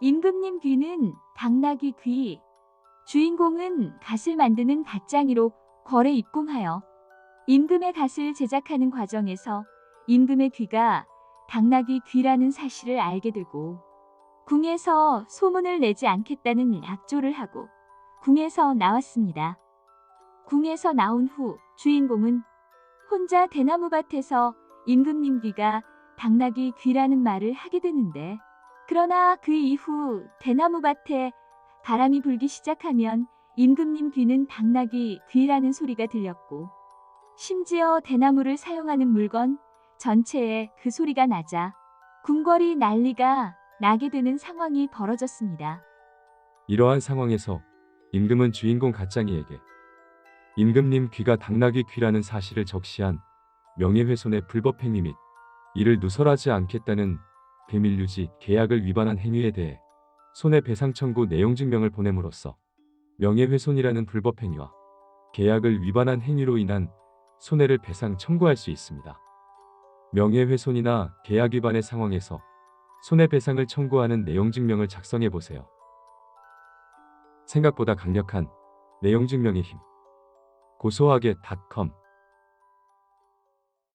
임금님 귀는 당나귀 귀. 주인공은 갓을 만드는 갓장이로 거래 입궁하여 임금의 갓을 제작하는 과정에서 임금의 귀가 당나귀 귀라는 사실을 알게 되고 궁에서 소문을 내지 않겠다는 약조를 하고 궁에서 나왔습니다. 궁에서 나온 후 주인공은 혼자 대나무밭에서 임금님 귀가 당나귀 귀라는 말을 하게 되는데 그러나 그 이후 대나무밭에 바람이 불기 시작하면 임금님 귀는 당나귀 귀라는 소리가 들렸고 심지어 대나무를 사용하는 물건 전체에 그 소리가 나자 궁궐이 난리가 나게 되는 상황이 벌어졌습니다. 이러한 상황에서 임금은 주인공 갓장이에게 임금님 귀가 당나귀 귀라는 사실을 적시한 명예훼손의 불법 행위 및 이를 누설하지 않겠다는 비밀 유지 계약을 위반한 행위에 대해 손해배상 청구 내용 증명을 보냄으로써 명예훼손이라는 불법 행위와 계약을 위반한 행위로 인한 손해를 배상 청구할 수 있습니다. 명예훼손이나 계약 위반의 상황에서 손해배상을 청구하는 내용 증명을 작성해 보세요. 생각보다 강력한 내용 증명의 힘. 고소하게 닷컴